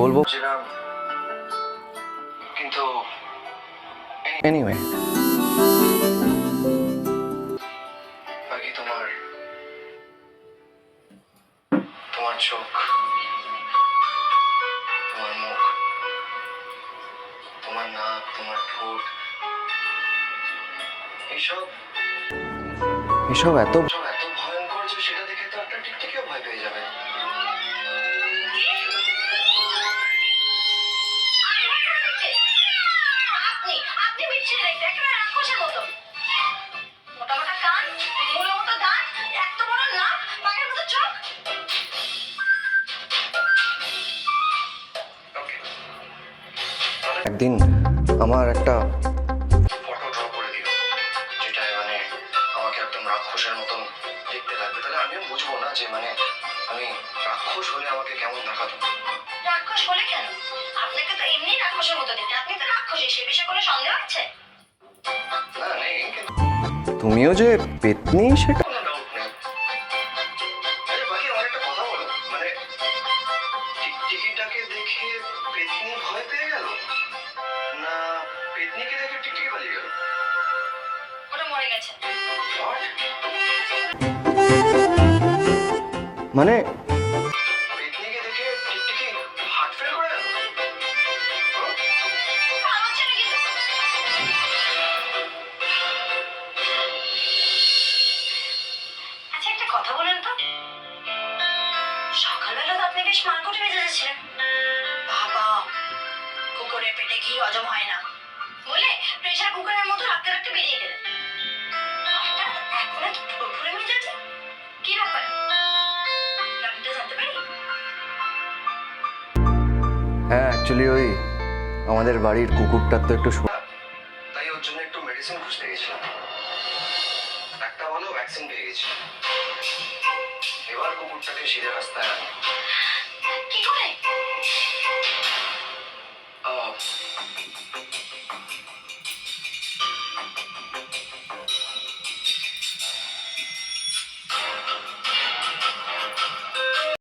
বলব? কিন্তু এনিওয়ে বাকি তোমার তোমার চোখ তোমার মুখ তোমার নাক তোমার ঠোঁট এইসব এসব এত এত ভয়ঙ্কর যে সেটা দেখে তো একটা টিকটিকেও ভয় পেয়ে যাবে। আপনি বিচ্ছিরি দেখতে একেবারে রাক্ষসের মতো। মোটা মোটা কান, মূল মতো দাঁত, এত বড় নাক বাঘের মতো চোখ। একদিন আমার একটা রাক্ষসের মতন দেখতে লাগবে। তাহলে আমিও বুঝব না যে মানে আমি রাক্ষস হলে আমাকে কেমন দেখা দেখাতো? রাক্ষস বলে কেন? আপনাকে তো এমনি রাক্ষসের মতো দেখতে। আপনি তো রাক্ষসী সে বিষয়ে কোনো সন্দেহ আছে? না নেই তুমিও যে পেতনি সেটা কোনো ডাউট নেই। আরে বাকি আমার একটা কথা বলো। মানে টিকটিকিটাকে দেখে পেতনি ভয় পেয়ে গেল? না পেতনিকে দেখে টিকটিকি পালিয়ে গেল? ওটা মরে গেছে। What? মানে আচ্ছা পেটে ঘি হজম হয় না। বলে প্রেশার কুকারের মতো রাখতে রাখতে বেরিয়ে গেলেন। অ্যাকচুয়ালি ওই আমাদের বাড়ির কুকুরটার তো একটু তাই ওর জন্য একটু মেডিসিন খুঁজতে গেছিলাম। একটা ভালো ভ্যাকসিন পেয়ে গেছি। এবার কুকুরটাকে সিধে রাস্তায় আনি